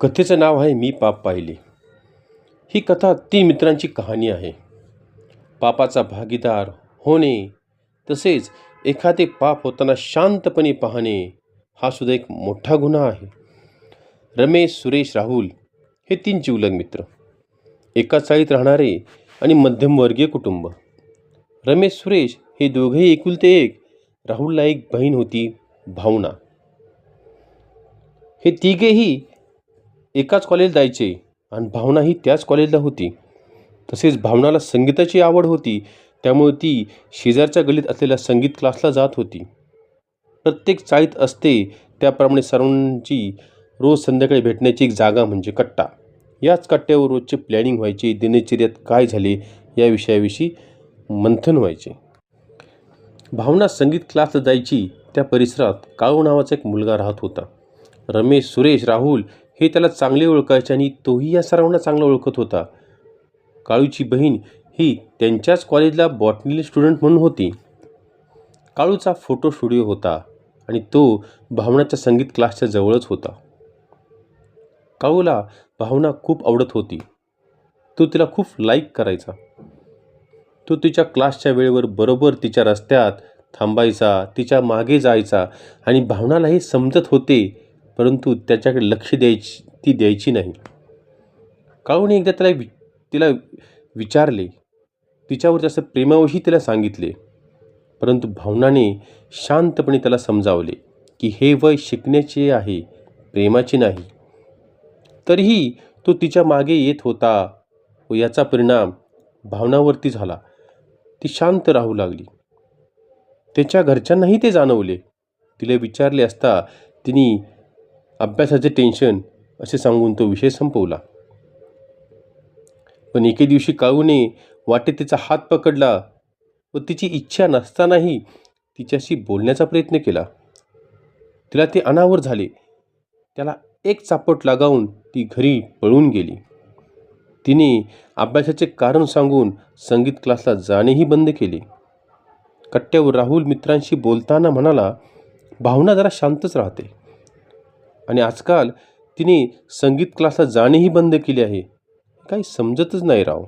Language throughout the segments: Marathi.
कथेचं नाव आहे मी पाप पाहिले. ही कथा तीन मित्रांची कहाणी आहे. पापाचा भागीदार होणे तसेच एखादे पाप होताना शांतपणे पाहणे हा सुद्धा एक मोठा गुन्हा आहे. रमेश सुरेश राहुल हे तीन जिवलग मित्र. एका चाळीत राहणारे आणि मध्यमवर्गीय कुटुंब. रमेश सुरेश हे दोघेही एकुलते एक राहुलला एक बहीण होती भावना. हे तिघेही एकाच कॉलेज जायचे आणि भावना ही त्याच कॉलेजला होती. तसेच भावनाला संगीताची आवड होती त्यामुळे ती शेजारच्या गल्लीत असलेल्या संगीत क्लासला जात होती. प्रत्येक चाळीत असते त्याप्रमाणे सर्वांची रोज संध्याकाळी भेटण्याची एक जागा म्हणजे कट्टा. याच कट्ट्यावर रोजचे प्लॅनिंग व्हायचे दिनचर्यात काय झाले या विषयाविषयी मंथन व्हायचे. भावना संगीत क्लासला जायची त्या परिसरात काळू नावाचा एक मुलगा राहत होता. रमेश सुरेश राहुल हे त्याला चांगले ओळखायचे आणि तोही या सर्वांना चांगला ओळखत होता. काळूची बहीण ही त्यांच्याच कॉलेजला बॉटनी स्टुडंट म्हणून होती. काळूचा फोटो स्टुडिओ होता आणि तो भावनाच्या संगीत क्लासच्या जवळच होता. काळूला भावना खूप आवडत होती. तो तिला खूप लाईक करायचा. तो तिच्या क्लासच्या वेळेवर बरोबर तिच्या रस्त्यात थांबायचा तिच्यामागे जायचा आणि भावनाला हे समजत होते. परंतु त्याच्याकडे लक्ष द्यायची ती द्यायची नाही. काळूने एकदा त्याला वि तिला विचारले. तिच्यावर जास्त प्रेमाविषयी तिला सांगितले. परंतु भावनाने शांतपणे त्याला समजावले की हे वय शिकण्याचे आहे प्रेमाचे नाही. तरीही तो तिच्यामागे येत होता व याचा परिणाम भावनावरती झाला. ती शांत राहू लागली. त्याच्या घरच्यांनाही ते जाणवले. तिला विचारले असता तिने अभ्यासाचे टेन्शन असे सांगून तो विषय संपवला. पण एके दिवशी काळूने वाटेत तिचा हात पकडला व तिची इच्छा नसतानाही तिच्याशी बोलण्याचा प्रयत्न केला. तिला ते अनावर झाले. त्याला एक चापट लागावून ती घरी पळून गेली. तिने अभ्यासाचे कारण सांगून संगीत क्लासला जाणेही बंद केले. कट्ट्यावर राहुल मित्रांशी बोलताना म्हणाला भावना जरा शांतच राहते. आणि आजकाल तिने संगीत क्लासला जाणेही बंद केले आहे. काही समजतच नाही राव.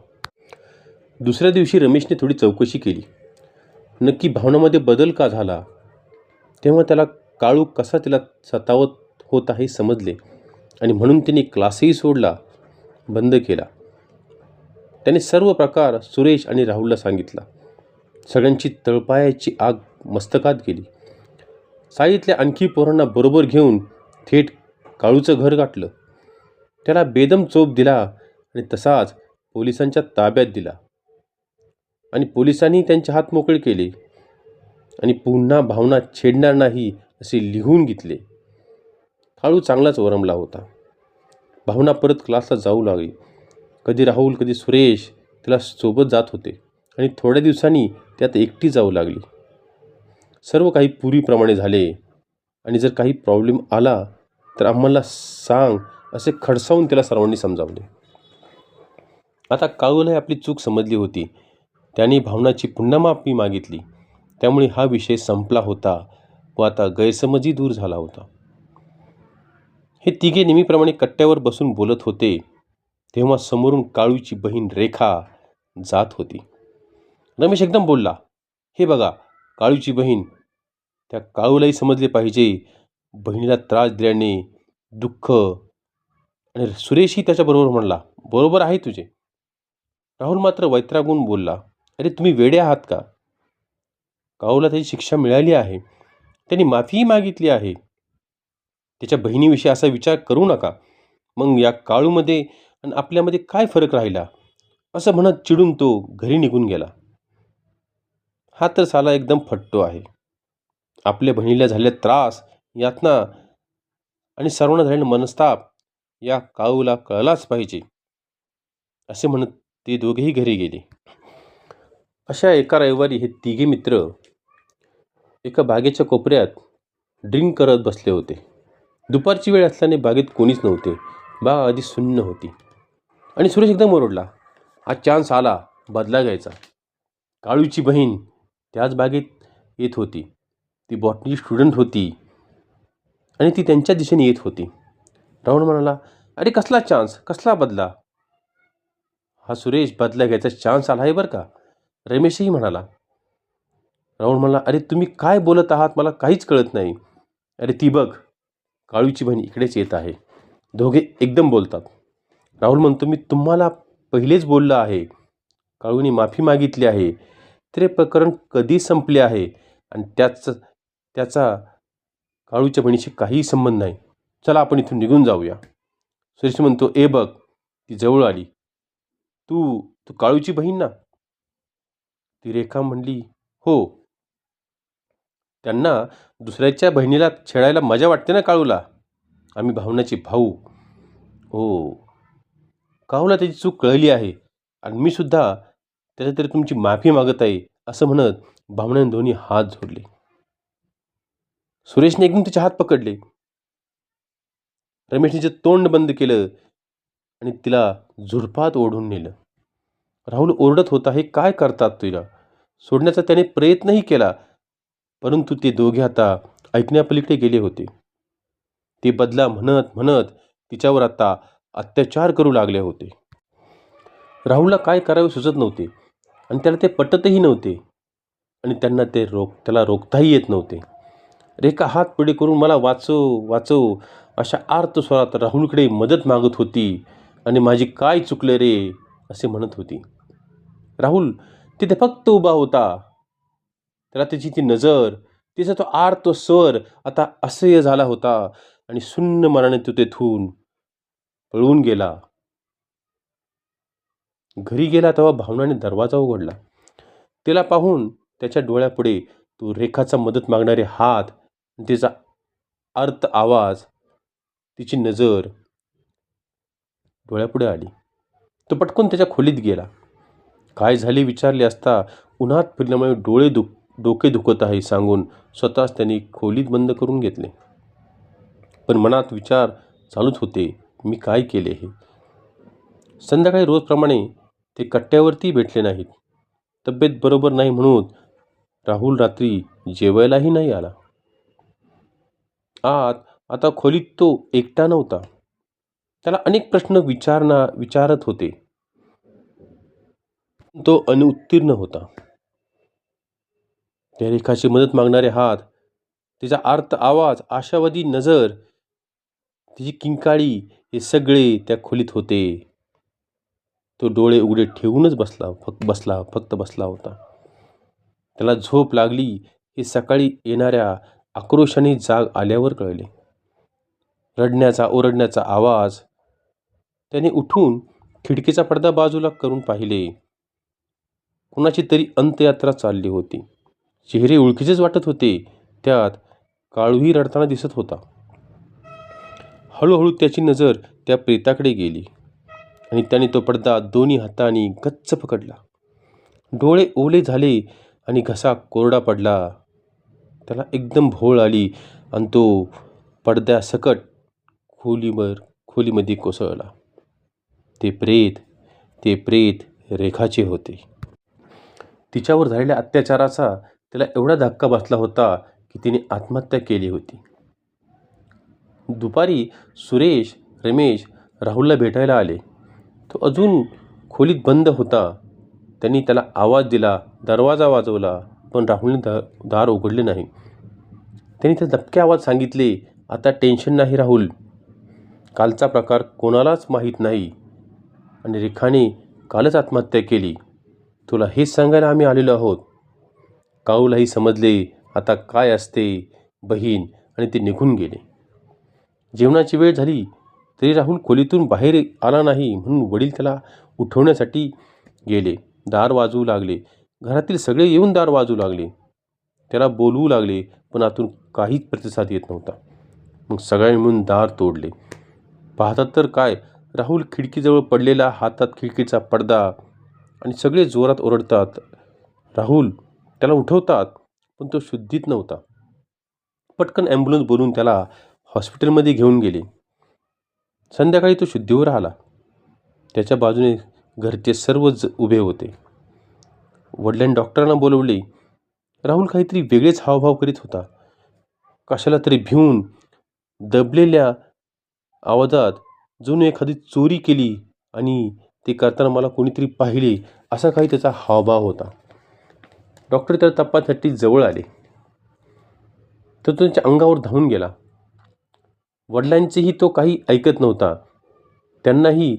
दुसऱ्या दिवशी रमेशने थोडी चौकशी केली. नक्की भावनामध्ये बदल का झाला? तेव्हा त्याला काळू कसा तिला सतावत होत आहे समजले आणि म्हणून तिने क्लासही सोडला बंद केला. त्याने सर्व प्रकार सुरेश आणि राहुलला सांगितला. सगळ्यांची तळपायाची आग मस्तकात गेली. साईतल्या आणखी पोरांना बरोबर घेऊन थेट काळूचं घर गाठलं. त्याला बेदम चोप दिला आणि तसाच पोलिसांच्या ताब्यात दिला. आणि पोलिसांनी त्यांचे हात मोकळे केले. आणि पुन्हा भावना छेडणार नाही असे लिहून घेतले. काळू चांगलाच वरमला होता. भावना परत क्लासला जाऊ लागली. कधी राहुल कधी सुरेश तिला सोबत जात होते. आणि थोड्या दिवसांनी त्यात एकटी जाऊ लागली. सर्व काही पूर्वीप्रमाणे झाले. आणि जर काही प्रॉब्लेम आला तर आम्हाला सांग असे खडसावून त्याला सर्वांनी समजावले. आता काळूला आपली चूक समजली होती. त्याने भावनाची पुन्हा माफी मागितली. त्यामुळे हा विषय संपला होता व आता गैरसमजही दूर झाला होता. हे तिघे नेहमीप्रमाणे कट्ट्यावर बसून बोलत होते तेव्हा समोरून काळूची बहीण रेखा जात होती. रमेश एकदम बोलला हे बघा काळूची बहीण त्या काळूलाही समजले पाहिजे बहिणीला त्रास दिल्याने दुःख आणि सुरेशही त्याच्याबरोबर म्हणला बरोबर आहे तुझे. राहुल मात्र वैत्रागून बोलला अरे तुम्ही वेडे आहात का? काऊला त्याची शिक्षा मिळाली आहे. त्यांनी माफीही मागितली आहे. त्याच्या बहिणीविषयी असा विचार करू नका. मग या काळूमध्ये आणि आपल्यामध्ये काय फरक राहिला? असं म्हणत चिडून तो घरी निघून गेला. हा तर साला एकदम फट्टो आहे. आपल्या बहिणीला झालेला त्रास यातना आणि सर्वांना झालेला मनस्ताप या काळूला कळलाच पाहिजे असे म्हणत ते दोघेही घरी गेले. अशा एका रविवारी हे तिघे मित्र एका बागेच्या कोपऱ्यात ड्रिंक करत बसले होते. दुपारची वेळ असल्याने बागेत कोणीच नव्हते. बाग आधी शून्य होती. आणि सुरेश एकदम ओरडला हा चान्स आला बदला घ्यायचा. काळूची बहीण त्याच बागेत येत होती. ती बॉटनी स्टुडंट होती. आणि ती त्यांच्या दिशेने येत होती. राहुल म्हणाला अरे कसला चान्स कसला बदला? हा सुरेश बदला घ्यायचा चान्स आला आहे बरं का. रमेशही म्हणाला. राहुल म्हणाला अरे तुम्ही काय बोलत आहात? मला काहीच कळत नाही. अरे ती बघ काळूची बहीण इकडेच येत आहे. दोघे एकदम बोलतात. राहुल म्हणतो मी तुम्हाला पहिलेच बोललं आहे. काळूनी माफी मागितली आहे. ते प्रकरण कधी संपले आहे? आणि त्याच त्याचा काळूच्या बहिणीशी काहीही संबंध नाही. चला आपण इथून निघून जाऊया. सुरेश म्हणतो ए बघ ती जवळ आली. तू तू काळूची बहीण ना? ती रेखा म्हणली हो. त्यांना दुसऱ्याच्या बहिणीला छेडायला मजा वाटते ना काळूला? आम्ही भावनाचे भाऊ. हो. काळूला त्याची चूक कळली आहे? आणि मी सुद्धा त्याच्या तरी तुमची माफी मागत आहे असं म्हणत भावनेने दोन्ही हात जोडले. सुरेशने एकदम तिचे हात पकडले. रमेशने तिचं तोंड बंद केलं आणि तिला झुडपात ओढून नेलं. राहुल ओरडत होता हे काय करतात तुला सोडण्याचा त्याने प्रयत्नही केला परंतु ते दोघे आता ऐकण्यापलीकडे गेले होते. ते बदला म्हणत म्हणत तिच्यावर आता अत्याचार करू लागले होते. राहुलला काय करावे सुचत नव्हते आणि त्याला ते पटतही नव्हते आणि त्यांना ते रोक त्याला रोखताही येत नव्हते. रेखा हात पुढे करून मला वाचव वाचव. अशा आर्त स्वरात राहुलकडे मदत मागत होती आणि माझी काय चुकलं रे असे म्हणत होती. राहुल तिथे फक्त उभा होता. त्याला त्याची ती नजर तिचा तो आर्त स्वर आता असह्य झाला होता आणि सुन्न मनाने तो तेथून पळून गेला. घरी गेला तेव्हा भावनाने दरवाजा उघडला. तिला पाहून त्याच्या डोळ्यापुढे तो रेखाचा मदत मागणारे हात तिचा अर्थ आवाज तिची नजर डोळ्यापुढे आली. तो पटकन त्याच्या खोलीत गेला. काय झाले विचारले असता उन्हात फिरल्यामुळे डोळे दुख डोके दुखत आहे सांगून स्वतःच त्यांनी खोलीत बंद करून घेतले. पण मनात विचार चालूच होते मी काय केले हे? संध्याकाळी रोजप्रमाणे ते कट्ट्यावरती भेटले नाहीत. तब्येत बरोबर नाही म्हणून राहुल रात्री जेवायलाही नाही आला. आत आता खोलीत तो एकटा नव्हता. त्याला अनेक प्रश्न विचारणा विचारत होते. तो अनुत्तीर्ण होता. त्या रेखाची मदत मागणारे हात तिचा आर्त आवाज आशावादी नजर तिची किंकाळी हे सगळे त्या खोलीत होते. तो डोळे उघडे ठेवूनच बसला फक्त बसला फक्त बसला होता. त्याला झोप लागली हे सकाळी येणाऱ्या आक्रोशाने जाग आल्यावर कळले. रडण्याचा ओरडण्याचा आवाज त्याने उठून खिडकीचा पडदा बाजूला करून पाहिले. कुणाची तरी अंत्ययात्रा चालली होती. चेहरे ओळखीचेच वाटत होते. त्यात काळूही रडताना दिसत होता. हळूहळू त्याची नजर त्या प्रेताकडे गेली आणि त्याने तो पडदा दोन्ही हाताने गच्च पकडला. डोळे ओले झाले आणि घसा कोरडा पडला. त्याला एकदम भोळ आली आणि तो पडद्यासकट खोलीवर खोलीमध्ये कोसळला. ते प्रेत ते प्रेत रेखाचे होते. तिच्यावर झालेल्या अत्याचाराचा त्याला एवढा धक्का बसला होता की तिने आत्महत्या केली होती. दुपारी सुरेश रमेश राहुलला भेटायला आले. तो अजून खोलीत बंद होता. त्यांनी त्याला आवाज दिला दरवाजा वाजवला पण राहुलने द दार उघडले नाही. त्यांनी त्या दबक्या आवाज सांगितले आता टेन्शन नाही राहुल. कालचा प्रकार कोणालाच माहीत नाही. आणि रेखाने कालच आत्महत्या केली. तुला हेच सांगायला आम्ही आलेलो आहोत. काऊलाही समजले आता काय असते बहीण आणि ते निघून गेले. जेवणाची वेळ झाली तरी राहुल खोलीतून बाहेर आला नाही म्हणून वडील त्याला उठवण्यासाठी गेले. दार वाजवू लागले. घरातील सगळे येऊन दार वाजवू लागले. त्याला बोलवू लागले पण आतून काहीच प्रतिसाद येत नव्हता. मग सगळ्यांनी मिळून दार तोडले. पाहतात तर काय राहुल खिडकीजवळ पडलेला हातात खिडकीचा पडदा आणि सगळे जोरात ओरडतात. राहुल त्याला उठवतात पण तो शुद्धीत नव्हता. पटकन ॲम्ब्युलन्स बोलून त्याला हॉस्पिटलमध्ये घेऊन गेले. संध्याकाळी तो शुद्धीवर आला. त्याच्या बाजूने घरचे सर्वच उभे होते. वडिलांनी डॉक्टरांना बोलवले राहुल काहीतरी वेगळेच हावभाव करीत होता. कशाला तरी भिवून दबलेल्या आवाजात जणू एखादी चोरी केली आणि ते करताना मला कोणीतरी पाहिले असा काही त्याचा हावभाव होता. डॉक्टर त्या तपासाठी जवळ आले. तर तो त्यांच्या अंगावर धावून गेला. वडिलांचेही तो काही ऐकत नव्हता. त्यांनाही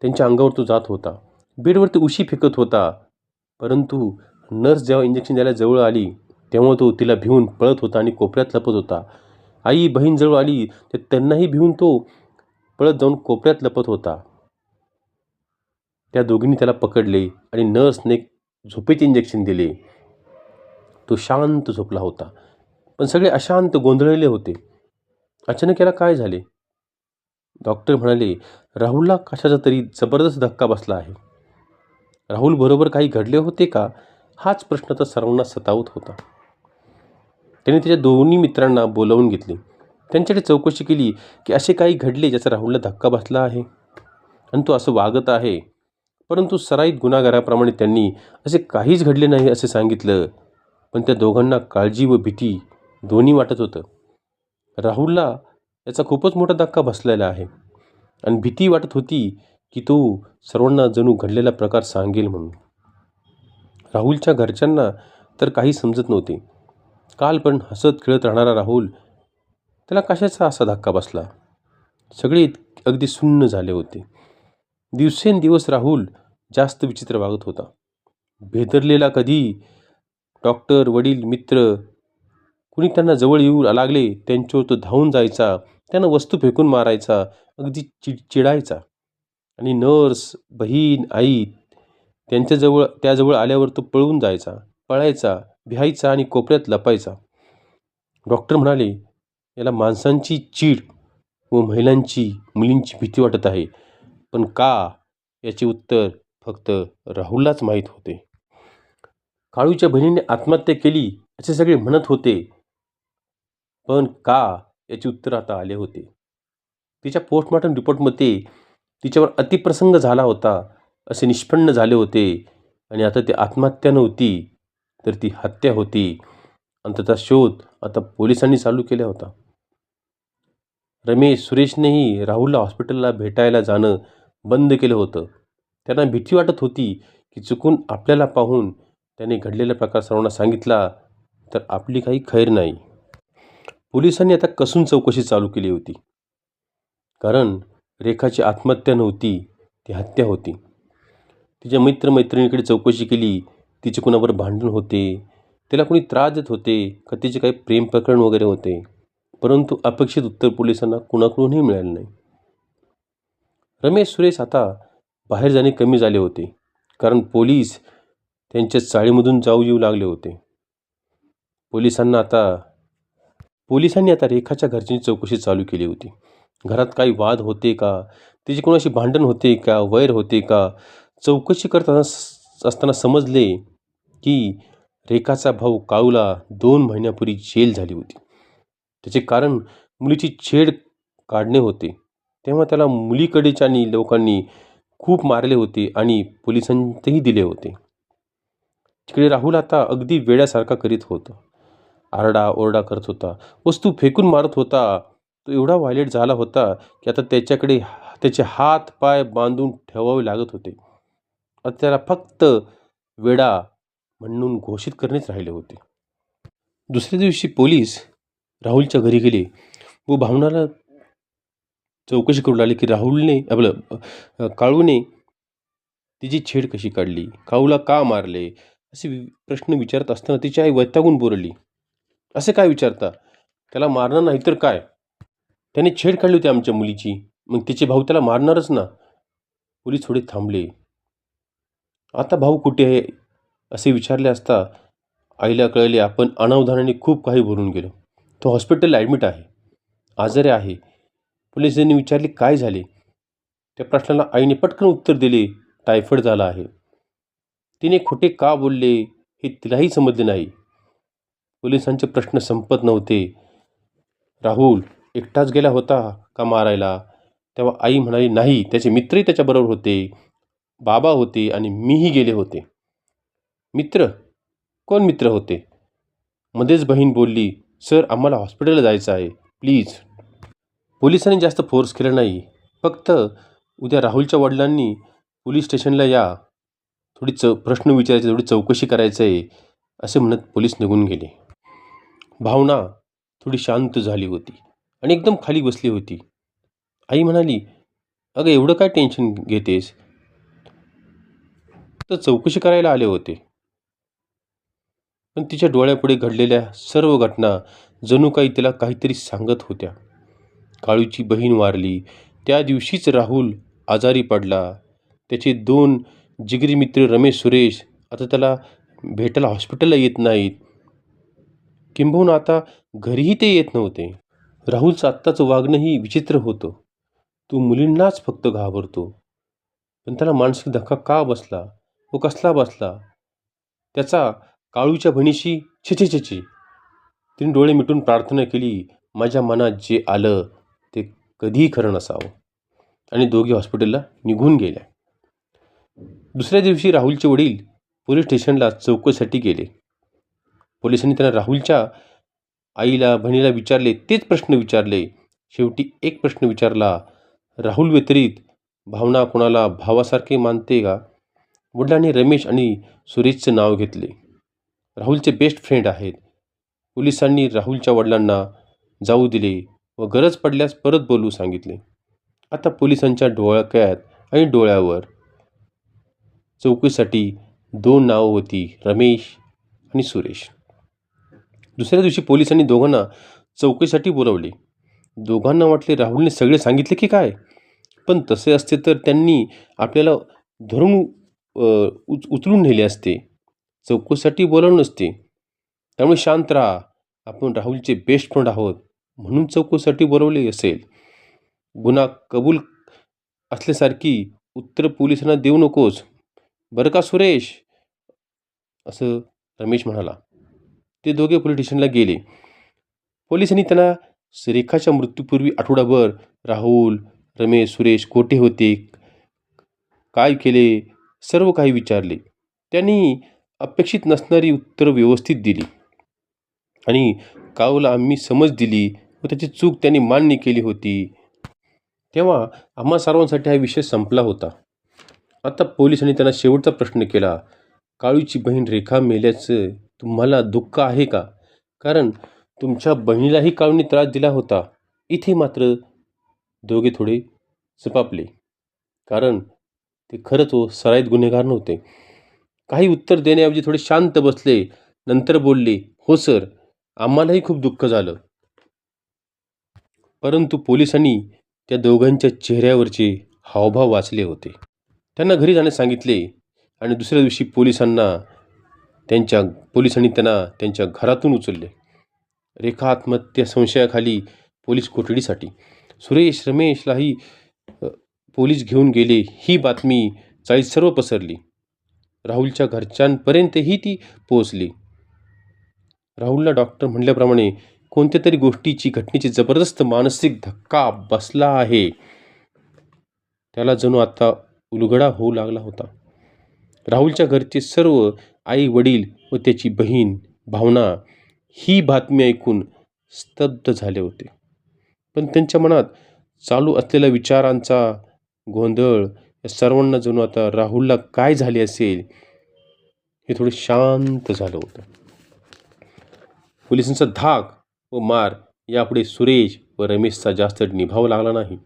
त्यांच्या अंगावर तो जात होता. बेडवरती उशी फेकत होता. परंतु नर्स जेव्हा इंजेक्शन द्यायला जवळ आली तेव्हा तो तिला भिवून पळत होता आणि कोपऱ्यात लपत होता. आई बहीण जवळ आली तर त्यांनाही भिवून तो पळत जाऊन कोपऱ्यात लपत होता. त्या दोघींनी त्याला पकडले आणि नर्सने झोपेचे इंजेक्शन दिले. तो शांत झोपला होता. पण सगळे अशांत गोंधळलेले होते. अचानक याला काय झाले? डॉक्टर म्हणाले राहुलला कशाचा तरी जबरदस्त धक्का बसला आहे. राहुल बरोबर काही घडले होते का? हाच प्रश्न तर सर्वांना सतावत होता. त्याने त्याच्या दोन्ही मित्रांना बोलावून घेतले. त्यांच्याकडे चौकशी केली की असे काही घडले ज्याचा राहुलला धक्का बसला आहे. आणि तो असं वागत आहे. परंतु सराईत गुन्हागाराप्रमाणे त्यांनी असे काहीच घडले नाही असे सांगितलं. पण त्या दोघांना काळजी व भीती दोन्ही वाटत होतं. राहुलला याचा खूपच मोठा धक्का बसलेला आहे. आणि भीती वाटत होती की तो सर्वांना जणू घडलेला प्रकार सांगेल म्हणून. राहुलच्या घरच्यांना तर काही समजत नव्हते. काल पण हसत खेळत राहणारा राहुल त्याला कशाचा असा धक्का बसला? सगळे अगदी सुन्न झाले होते. दिवसेंदिवस राहुल जास्त विचित्र वागत होता. भेदरलेला कधी? डॉक्टर वडील मित्र कुणी त्यांना जवळ येऊ लागले त्यांच्यावर तो धावून जायचा त्यांना वस्तू फेकून मारायचा अगदी चिड चिडायचा. आणि नर्स बहीण आई त्यांच्याजवळ त्याजवळ आल्यावर तो पळून जायचा पळायचा भ्यायचा आणि कोपऱ्यात लपायचा. डॉक्टर म्हणाले याला माणसांची चीड व महिलांची मुलींची भीती वाटत आहे. पण का याचे उत्तर फक्त राहुललाच माहीत होते. काळूच्या बहिणीने आत्महत्या केली असे सगळे म्हणत होते. पण का? याचे उत्तर आता आले होते. तिच्या पोस्टमॉर्टम रिपोर्टमध्ये तिच्यावर अतिप्रसंग झाला होता. असे निष्पन्न झाले होते. आणि आता ती आत्महत्या नव्हती तर ती हत्या होती. आणि त्याचा शोध आता पोलिसांनी चालू केला होता. रमेश सुरेशनेही राहुलला हॉस्पिटलला भेटायला जाणं बंद केलं होतं. त्यांना भीती वाटत होती की चुकून आपल्याला पाहून त्याने घडलेला प्रकार सर्वांना सांगितला तर आपली काही खैर नाही. पोलिसांनी आता कसून चौकशी चालू केली होती. कारण रेखाची आत्महत्या नव्हती ती हत्या होती. तिच्या मित्रमैत्रिणीकडे चौकशी केली. तिचे कुणावर भांडण होते? तिला कुणी त्रास देत होते का तिचे काही प्रेम प्रकरण वगैरे होते? परंतु अपेक्षित उत्तर पोलिसांना कुणाकडूनही मिळालं नाही. रमेश सुरेश आता बाहेर जाणे कमी झाले होते. कारण पोलीस त्यांच्या चाळीमधून जाऊ येऊ लागले होते. पोलिसांना आता पोलिसांनी आता रेखाच्या घरच्यांची चौकशी चालू केली होती. घरात काही वाद होते का? तिचे कोणाशी भांडण होते का? वैर होते का? चौकशी करताना असताना समजले की रेखाचा भाऊ काळूला दोन महिन्यापूर्वी जेल झाली होती. त्याचे कारण मुलीची छेड काढणे होते. तेव्हा त्याला मुलीकडेच्यानी लोकांनी खूप मारले होते आणि पोलिसांतही दिले होते. तिकडे राहुल आता अगदी वेड्यासारखा करीत होता. आरडा ओरडा करत होता. वस्तू फेकून मारत होता. तो एवढा व्हायलेट झाला होता की आता त्याच्याकडे त्याचे हात पाय बांधून ठेवावे लागत होते. आता त्याला फक्त वेडा म्हणून घोषित करणेच राहिले होते. दुसऱ्या दिवशी पोलीस राहुलच्या घरी गेले. व भावनाला चौकशी करू लागली की राहुलने आपलं काळूने तिची छेड कशी काढली? काळूला का मारले? असे वि- प्रश्न विचारत असताना तिची आई वैतागून बोरली असे काय विचारता? त्याला मारणार नाही तर काय? त्याने छेड काढली होती आमच्या मुलीची. मग तिचे भाऊ त्याला मारणारच ना. पोलीस थोडे थांबले. आता भाऊ कुठे आहे? असे विचारले असता आईला कळले आपण अनावधानाने खूप काही बोलून गेलो. तो हॉस्पिटलला ॲडमिट आहे. आजारी आहे. पोलिसांनी विचारले काय झाले? त्या प्रश्नाला आईने पटकन उत्तर दिले टायफॉईड झाला आहे. तिने खोटे का बोलले हे तिलाही समजले नाही. पोलिसांचे प्रश्न संपत नव्हते. राहुल एकटाच गेला होता का मारायला? तेव्हा आई म्हणाली नाही त्याचे मित्रही त्याच्याबरोबर होते. बाबा होते आणि मीही गेले होते. मित्र? कोण मित्र होते? मध्येच बहीण बोलली सर आम्हाला हॉस्पिटलला जायचं आहे. प्लीज. पोलिसांनी जास्त फोर्स केला नाही. फक्त उद्या राहुलच्या वडिलांनी पोलीस स्टेशनला या. थोडी चौ प्रश्न विचारायचे थोडी चौकशी करायचं आहे असे म्हणत पोलीस निघून गेले. भावना थोडी शांत झाली होती आणि एकदम खाली बसली होती. आई म्हणाली अगं एवढं काय टेन्शन घेतेस? तर चौकशी करायला आले होते. पण तिच्या डोळ्यापुढे घडलेल्या सर्व घटना जणू काही तिला काहीतरी सांगत होत्या. काळूची बहीण वारली. त्या दिवशीच राहुल आजारी पडला. त्याचे दोन जिगरी मित्र रमेश सुरेश आता त्याला भेटायला हॉस्पिटलला येत नाहीत. किंबहुना आता घरीही ते येत नव्हते. राहुलचं आत्ताचं वागणंही विचित्र होतं. तो मुलींनाच फक्त घाबरतो. पण त्याला मानसिक धक्का का बसला? व कसला बसला? त्याचा काळूच्या बहिणीशी छे छे तिने डोळे मिटून प्रार्थना केली माझ्या मनात जे आलं ते कधीही खरं नसावं. आणि दोघे हॉस्पिटलला निघून गेल्या. दुसऱ्या दिवशी राहुलचे वडील पोलीस स्टेशनला चौकशीसाठी गेले. पोलिसांनी त्यांना राहुलच्या आईला बहिणीला विचारले तेच प्रश्न विचारले. शेवटी एक प्रश्न विचारला राहुल व्यतिरिक्त भावना कोणाला भावासारखे मानते का? वडिलांनी रमेश आणि सुरेशचं नाव घेतले. राहुलचे बेस्ट फ्रेंड आहेत. पोलिसांनी राहुलच्या वडिलांना जाऊ दिले व गरज पडल्यास परत बोलू सांगितले. आता पोलिसांच्या डोळक्यात आणि डोळ्यावर चौकीसाठी दोन नावं होती रमेश आणि सुरेश. दुसऱ्या दिवशी पोलिसांनी दोघांना चौकीसाठी बोलवले. दोघांना वाटले राहुलने सगळे सांगितले की काय? पण तसे असते तर त्यांनी आपल्याला धरून उच उचलून नेले असते. चौकशीसाठी बोलावून नसते. त्यामुळे शांत राहा. आपण राहुलचे बेस्ट फ्रेंड आहोत. म्हणून चौकशीसाठी बोलवले असेल. गुन्हा कबूल असल्यासारखी उत्तर पोलिसांना देऊ नकोस. बरं का सुरेश? असं रमेश म्हणाला. ते दोघे पोलीस स्टेशनला गेले. पोलिसांनी त्यांना रेखाच्या मृत्यूपूर्वी आठवडाभर राहुल रमेश सुरेश कोठे होते? काय केले? सर्व काही विचारले. त्यांनी अपेक्षित नसणारी उत्तरं व्यवस्थित दिली. आणि कावला आम्ही समज दिली व त्याची चूक त्यांनी मान्य केली होती. तेव्हा आम्हा सर्वांसाठी हा विषय संपला होता. आता पोलिसांनी त्यांना शेवटचा प्रश्न केला. काळूची बहीण रेखा मेल्याचं तुम्हाला दुःख आहे का? कारण तुमच्या बहिणीलाही काळूने त्रास दिला होता. इथे मात्र दोघे थोडे चपापले कारण ते खरंच हो सराईत गुन्हेगार नव्हते. काही उत्तर देण्याऐवजी थोडे शांत बसले नंतर बोलले हो सर आम्हालाही खूप दुःख झालं. परंतु पोलिसांनी त्या दोघांच्या चेहऱ्यावरचे हावभाव वाचले होते. त्यांना घरी जाण्यास सांगितले आणि दुसऱ्या दिवशी पोलिसांना त्यांच्या पोलिसांनी त्यांना त्यांच्या घरातून उचलले. रेखा आत्महत्या संशयाखाली पोलीस कोठडीसाठी. सुरेश रमेशलाही पोलीस घेऊन गेले ही बातमी चाळीस सर्व पसरली. राहुलच्या घरच्यांपर्यंतही ती पोहोचली. राहुलला डॉक्टर म्हणल्याप्रमाणे कोणत्या तरी गोष्टीची घटनेची जबरदस्त मानसिक धक्का बसला आहे. त्याला जणू आता उलगडा होऊ लागला होता. राहुलच्या घरचे सर्व आई वडील व त्याची बहीण भावना ही बातमी ऐकून स्तब्ध झाले होते. पण त्यांच्या मनात चालू असलेल्या विचारांचा गोंधळ या सर्वांना जणू आता राहुलला काय झाले असेल हे थोडं शांत झालं होतं. पोलिसांचा धाक व मार यापुढे सुरेश व रमेशचा जास्त निभाव लागला नाही.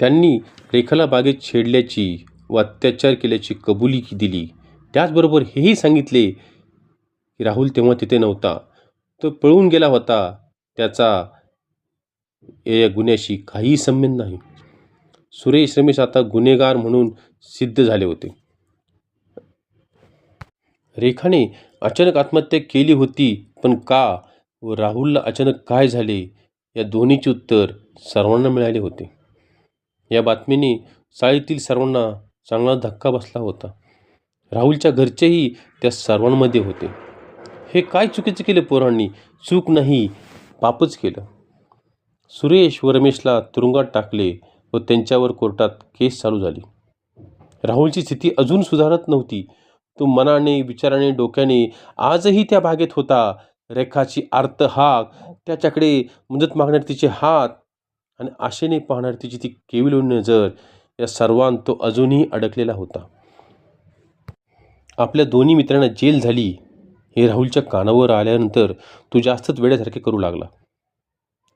त्यांनी रेखाला बागेत छेडल्याची व अत्याचार केल्याची कबुली दिली. त्याचबरोबर हेही सांगितले की राहुल तेव्हा तिथे नव्हता. तो पळून गेला होता. त्याचा या गुन्ह्याशी काहीही संबंध नाही. सुरेश रमेश आता गुन्हेगार म्हणून सिद्ध झाले होते. रेखाने अचानक आत्महत्या केली होती पण का व राहुलला अचानक काय झाले या दोन्हीचे उत्तर सर्वांना मिळाले होते. या बातमीने चाळीतील सर्वांना चांगला धक्का बसला होता. राहुलच्या घरचेही त्या सर्वांमध्ये होते. हे काय चुकीचं केलं पोरांनी? चूक नाही पापच केलं. सुरेश व रमेशला तुरुंगात टाकले. व त्यांच्यावर कोर्टात केस चालू झाली. राहुलची स्थिती अजून सुधारत नव्हती. तो मनाने विचाराने डोक्याने आजही त्या भागेत होता. रेखाची आर्त हाक त्याच्याकडे मदत मागणारे तिचे हात आणि आशेने पाहणार तिची ती केविलोन नजर या सर्वांत तो अजूनही अडकलेला होता. आपल्या दोन्ही मित्रांना जेल झाली हे राहुलच्या कानावर आल्यानंतर तो जास्तच वेड्यासारखे करू लागला.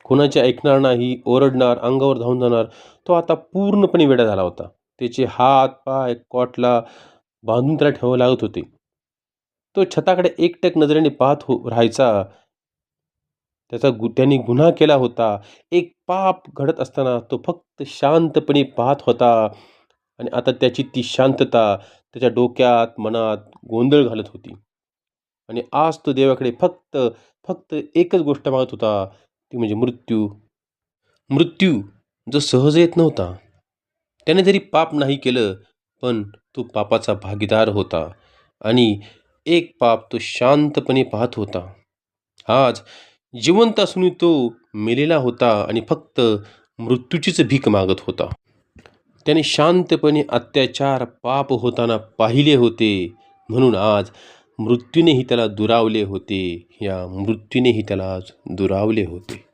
कोणाचे ऐकणार नाही ओरडणार अंगावर धावून जाणार. तो आता पूर्णपणे वेडा झाला होता. त्याचे हात पाय कॉटला बांधून त्याला ठेवावे लागत होते. तो छताकडे एकटक नजरेने पाहत हो राहायचा. त्याचा गु त्याने गुन्हा केला होता. एक पाप घडत असताना तो फक्त शांतपणे पाहत होता. आणि आता त्याची ती शांतता त्याच्या डोक्यात मनात गोंधळ घालत होती. आणि आज तो देवाकडे फक्त फक्त एकच गोष्ट मागत होता. ती म्हणजे मृत्यू. मृत्यू जो सहज येत नव्हता. त्याने जरी पाप नाही केलं पण तो पापाचा भागीदार होता आणि एक पाप तो शांतपणे पाहत होता. आज जिवंत असूनही तो मेलेला होता आणि फक्त मृत्यूचीच भीक मागत होता. त्याने शांतपणे अत्याचार पाप होताना पाहिले होते म्हणून आज मृत्यूनेही त्याला दुरावले होते. या मृत्यूनेही त्याला आज दुरावले होते.